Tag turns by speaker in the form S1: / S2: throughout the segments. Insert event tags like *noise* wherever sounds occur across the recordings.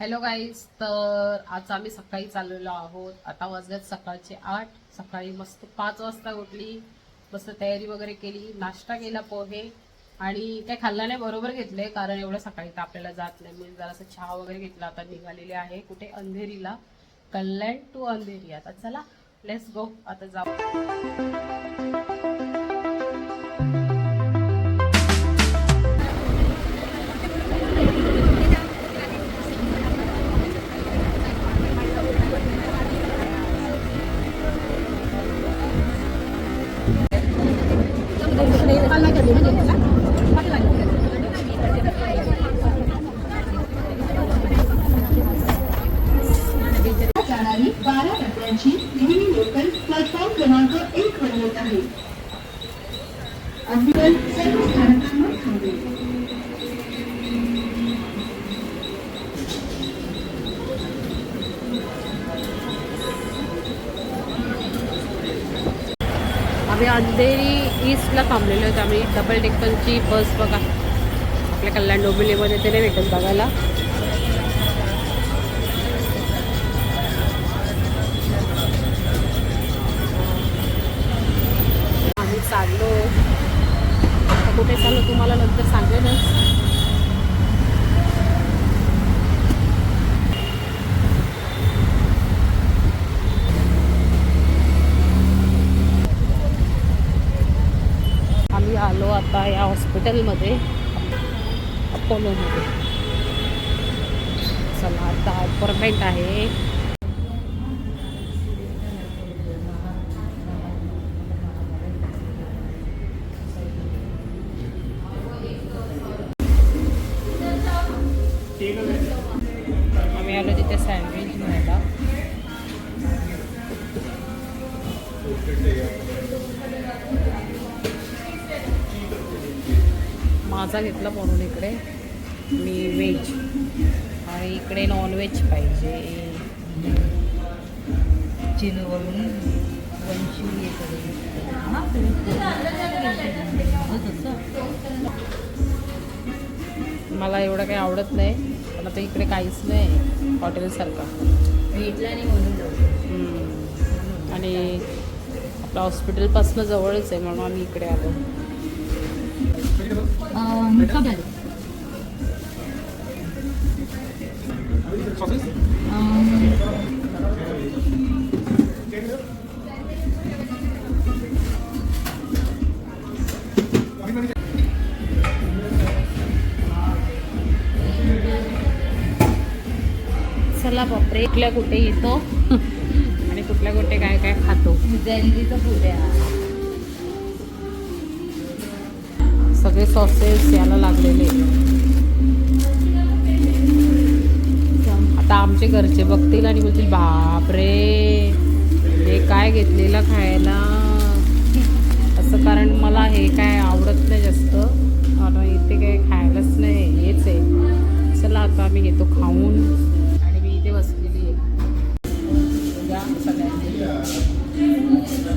S1: Hello guys तर आज आम्ही सकाळी चाललेलो आहोत. आता वाजल्यात सकाळचे आठ. सकाळी मस्त पाच वाजता उठली. मस्त तयारी वगैरे केली. नाश्ता केला पोहे. आणि काय खाल्ल्याने नाही बरोबर घेतले कारण एवढं सकाळी तर आपल्याला जात नाही. मी जरासं चहा वगैरे घेतला. आता निघालेले आहे कुठे? अंधेरीला. कल्याण टू अंधेरी. आता चला लेट्स गो आता जाऊ.
S2: Thì
S1: nó? अंधेरी ईस्टला थांबलेलो होतो आम्ही. डबल डेक्कनची बस बघा. आपल्या कल्याण डोंबिवलीमध्ये ते नाही भेटत बघायला. आम्ही चाललो. कुठे चाललो तुम्हाला नंतर सांगेनच आम्ही आलो आता या हॉस्पिटलमध्ये अपोलोमध्ये. चला आता अपॉइंटमेंट आहे. माझा घेतला म्हणून इकडे. मी व्हेज आणि इकडे नॉनव्हेज पाहिजे.
S3: चिनवरून वंशी
S1: मला एवढं काही आवडत नाही. पण आता इकडे काहीच नाही. हॉटेलसारखं.
S3: भेटला नाही म्हणून.
S1: आणि आपलं हॉस्पिटलपासून जवळच आहे म्हणून आम्ही इकडे आलो.
S3: अं,
S1: चला बापरे कुठल्या कुठे येतो? *laughs* आणि कुठल्या कुठे काय काय खातो?
S3: जल्दीचं पुऱ्या
S1: सगळे सॉसेस याला लागलेले. आता आमचे घरचे बघतील आणि बोलतील बापरे हे काय घेतलेलं खायला? असं कारण मला हे काय आवडत नाही जास्त. आणि इथे काय खायलाच नाही हेच आहे. चला आता आम्ही घेतो खाऊन. आणि मी इथे बसलेली आहे. सगळ्यांनी.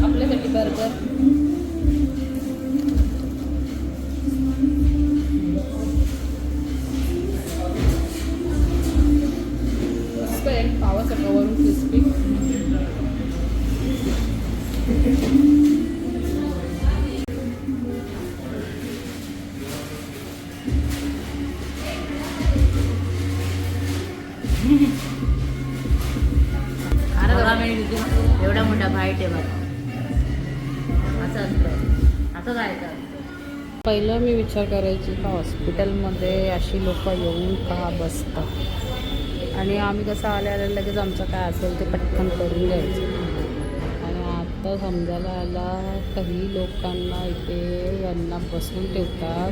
S1: आपल्यासाठी
S3: बरोबर असं जायचं
S1: पहिलं मी विचार करायची का हॉस्पिटलमध्ये अशी लोक येऊन का बसतात? आणि आम्ही कसं आले आल्या लगेच आमचं काय असेल ते पटकन करून घ्यायचं. आणि आता समजायला आला काही लोकांना इथे यांना बसून ठेवतात.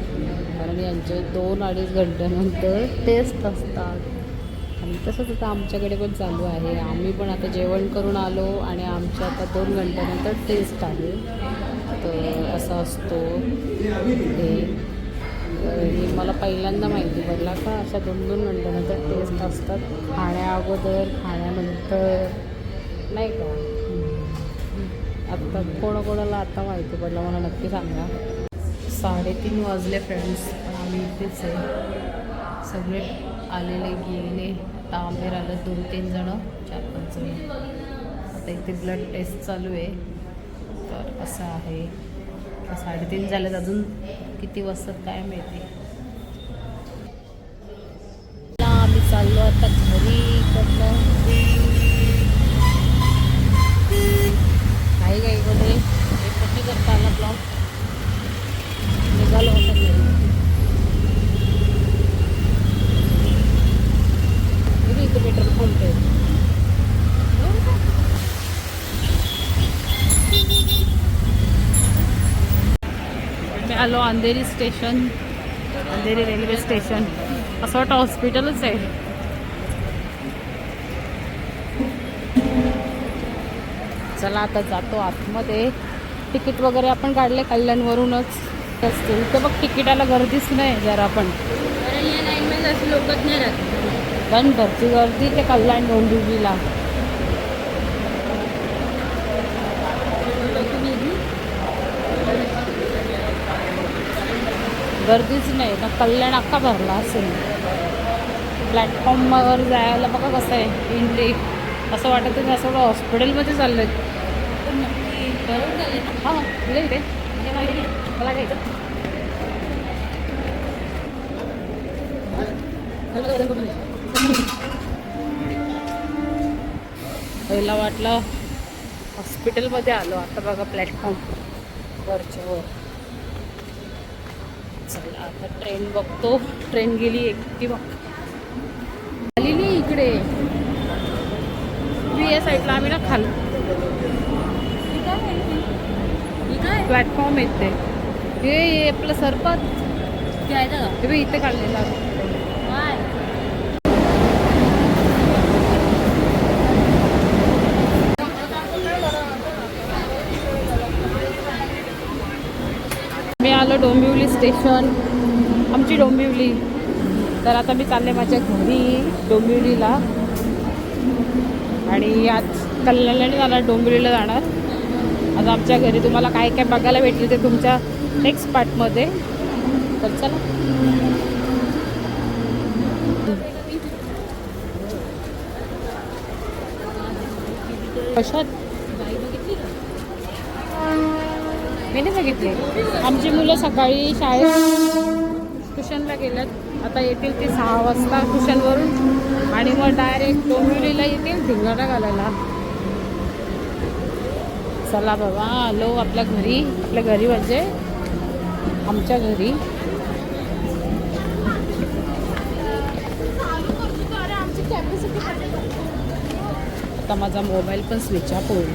S1: कारण यांचे दोन अडीच घंट्यानंतर टेस्ट असतात. आणि तसंच आता आमच्याकडे पण चालू आहे. आम्ही पण आता जेवण करून आलो आणि आमच्या आता दोन घंट्यानंतर टेस्ट आहे. तर असं असतो. हे. हे मला पहिल्यांदा माहिती पडला का अशा दोन दोन घंट्यानंतर टेस्ट असतात. खाण्या अगोदर खाण्यानंतर. नाही का? आत्ता कोणाकोणाला आता माहिती पडलं मला नक्की सांगा. साडेतीन वाजले फ्रेंड्स पण आम्ही इथेच आहे. सगळे आलेले गेले आता आमेर आलं दोन तीन जणं चार पाच जण. आता इथे ब्लड टेस्ट चालू आहे. तर असं आहे. आता साडेतीन झालेत अजून. किती वाजतात काय माहिती. आम्ही चाललो आता घरी इकडनं. काही काही मध्ये एक करता आला ब्लॉग निघालो होता घरी किती इथे पेट्रोल पंप आहे मी आलो Andheri station. Andheri railway station. असं वाटतं हॉस्पिटलच आहे. चला आता जातो आतमध्ये. तिकीट वगैरे आपण काढले कल्याणवरूनच. असतील. तर बघ तिकिटाला गर्दीच नाही जरा पण.
S3: कारण या लाईनमध्ये असे लोकच नाही राहत.
S1: पण भरती गर्दी ते कल्याण डोंबिवलीला गर्दीच नाही ना कल्याण अख्खा भरला असेल. प्लॅटफॉर्मवर जायला बघा कसं आहे इंडी असं वाटत आहे असं हॉस्पिटलमध्ये चाललं आहे हां इकडे मला घ्यायचं. पहिला वाटलं हॉस्पिटलमध्ये आलो. आता बघा प्लॅटफॉर्म वरच्या वर. चला आता ट्रेन बघतो. ट्रेन गेली एकटी बघ. आलेली इकडे. या साईडला आम्ही ना खाल. प्लॅटफॉर्म येते. हे आपलं सरपत हे बघ इथे काढलेलं आहे.
S3: काय
S1: मी आलो डोंबिवली स्टेशन. आमची डोंबिवली. तर आता मी चालले माझ्या घरी डोंबिवलीला. आणि आज कल्याणला जाणार डोंबिवलीला जाणार. आता आमच्या घरी तुम्हाला काय काय बघायला भेटेल ते तुमच्या नेक्स्ट पार्टमध्ये तर चला. कशात? मी नाही बघितले. आमची मुलं सकाळी शाळेत ट्युशनला गेल्यात. आता येतील ते सहा वाजता ट्युशनवरून. आणि मग डायरेक्ट डोंबिवलीला येतील धिंगाणा घालायला. चला बाबा आलो आपल्या घरी. आपल्या घरी म्हणजे आमच्या घरी. आता माझा मोबाईल पण स्विच ऑफ होईल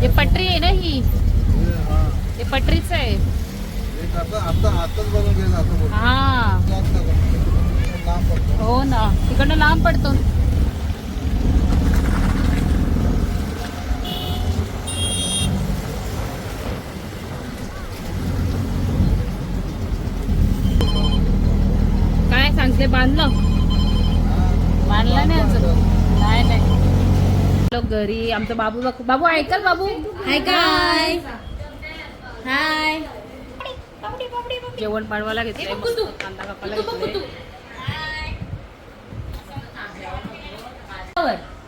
S1: हे पटरी आहे ना ही हे पटरीच आहे. हा. हो ना. तिकडनं लांब पडतो काय सांगते बांधलं बांधलं नाही अजून नाही नाही लोक घरी. आमचा बाबू बाबू ऐकल बाबू?
S3: हाय काय? हाय.
S1: जेवण बनवायला घेतलंय. कांदा कापायला घेतलंय.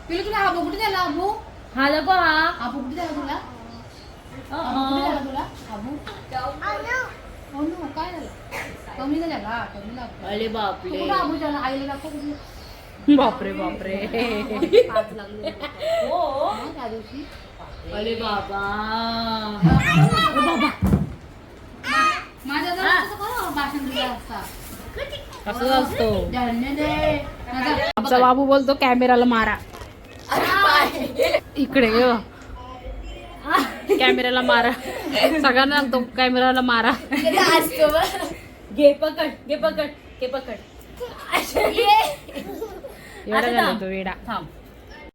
S3: पिलू तुला हा कुठे द्याला अबू हा नको हा.
S2: कुठे द्याला तुला? काय झालं? कमी झाला का? कमी लागतो
S3: अरे
S2: त्याला आईला दाखव
S1: बापरे बापरे.
S3: हो. अरे बाबा.
S2: माझ्या असं असता?
S1: आमचा बाबू बोलतो कॅमेराला मारा. इकडे. कॅमेऱ्याला मारा. सगळ्यांना सांगतो कॅमेऱ्याला मारा.
S3: घे पकड घे पकड घे पकड.
S1: एवढा झाला तो वेडा
S3: थांब